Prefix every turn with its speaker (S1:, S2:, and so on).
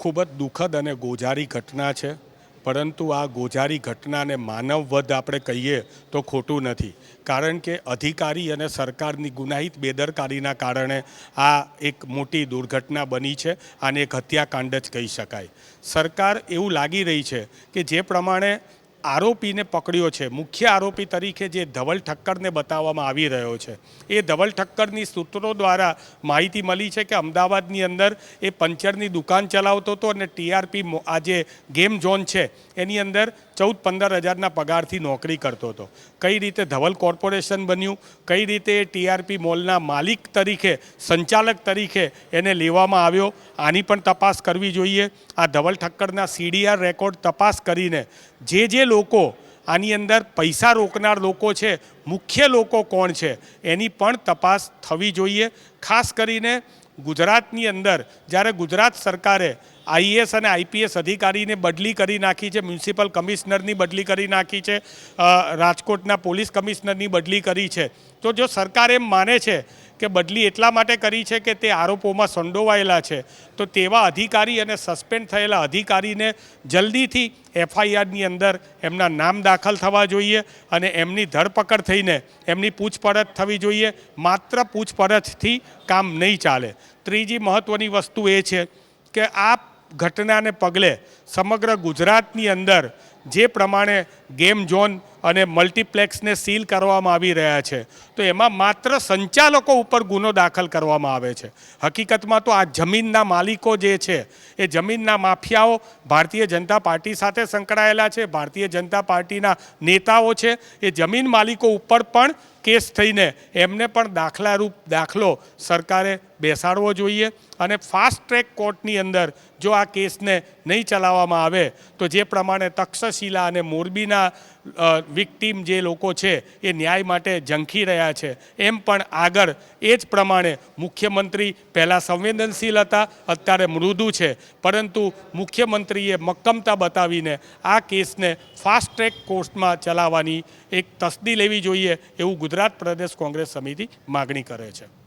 S1: ખૂબ જ દુઃખદ અને ગોજારી ઘટના છે, પરંતુ આ ગોજારી ઘટનાને માનવવધ આપણે કહીએ તો ખોટું નથી, કારણ કે અધિકારી અને સરકારની ગુનાહિત બેદરકારીના કારણે આ એક મોટી દુર્ઘટના બની છે અને એક હત્યાકાંડ જ કહી શકાય. સરકાર એવું લાગી રહી છે કે જે પ્રમાણે આરોપીને પકડ્યો છે. મુખ્ય આરોપી તરીકે જે ધવલ ઠક્કરને બતાવવામાં આવી રહ્યો છે. એ ધવલ ઠક્કરની સૂત્રો દ્વારા માહિતી મળી છે કે અમદાવાદની અંદર એ પંચરની દુકાન ચલાવતો હતો અને ટીઆરપી આ જે ગેમ ઝોન છે, એની અંદર ચૌદ પંદર હજારના પગારથી નોકરી કરતો હતો. કઈ રીતે ધવલ કોર્પોરેશન બન્યું, કઈ રીતે એ ટીઆરપી મોલના માલિક તરીકે, સંચાલક તરીકે એને લેવામાં આવ્યો, આની પણ તપાસ કરવી જોઈએ. આ ધવલ ઠક્કરના સીડીઆર રેકોર્ડ તપાસ કરીને જે જે લોકો આની અંદર પૈસા રોકનાર લોકો છે, મુખ્ય લોકો કોણ છે, એની પણ તપાસ થવી જોઈએ. ખાસ કરીને ગુજરાતની અંદર, જ્યારે ગુજરાત સરકારે આઈએએસ અને આઈપીએસ અધિકારીને બદલી કરી નાખી છે, મ્યુનિસિપલ કમિશનરની બદલી કરી નાખી છે રાજકોટના પોલીસ કમિશનરની બદલી કરી છે, તો જો સરકાર એમ માને છે કે બદલી એટલા માટે કરી છે કે તે આરોપોમાં સંડોવાયેલા છે. તો તેવા અધિકારી અને સસ્પેન્ડ થયેલા અધિકારીને જલ્દીથી એફઆઈઆરની અંદર એમના નામ દાખલ થવા જોઈએ અને એમની ધરપકડ થઈને એમની પૂછપરછ થવી જોઈએ. માત્ર પૂછપરછથી કામ નહીં ચાલે. ત્રીજી મહત્ત્વની વસ્તુ એ છે કે આ ઘટનાને પગલે સમગ્ર ગુજરાતની અંદર જે પ્રમાણે ગેમ ઝોન અને મલ્ટીપ્લેક્સને સીલ કરવામાં આવી રહ્યા છે, તો એમાં માત્ર સંચાલકો ઉપર ગુનો દાખલ કરવામાં આવે છે. હકીકતમાં તો આ જમીનના માલિકો જે છે, એ જમીનના માફિયાઓ ભારતીય જનતા પાર્ટી સાથે સંકળાયેલા છે, ભારતીય જનતા પાર્ટીના નેતાઓ છે, એ જમીન માલિકો ઉપર પણ કેસ થઈને એમને પણ દાખલારૂપ દાખલો સરકારે બેસાડવો જોઈએ અને ફાસ્ટ ટ્રેક કોર્ટની અંદર જો આ કેસને નહીં ચલાવવામાં આવે, તો જે પ્રમાણે તક્ષશિલા અને મોરબીના વિક્ટીમ જે લોકો છે, એ ન્યાય માટે ઝંખી રહ્યા છે. એમ પણ આગળ એ જ પ્રમાણે મુખ્યમંત્રી પહેલાં સંવેદનશીલ હતા, અત્યારે મૃદુ છે. પરંતુ મુખ્યમંત્રીએ મક્કમતા બતાવીને આ કેસને ફાસ્ટ ટ્રેક કોર્ટમાં ચલાવવાની એક તસદી લેવી જોઈએ, એવું ગુજરાત પ્રદેશ કોંગ્રેસ સમિતિ માગણી કરે છે.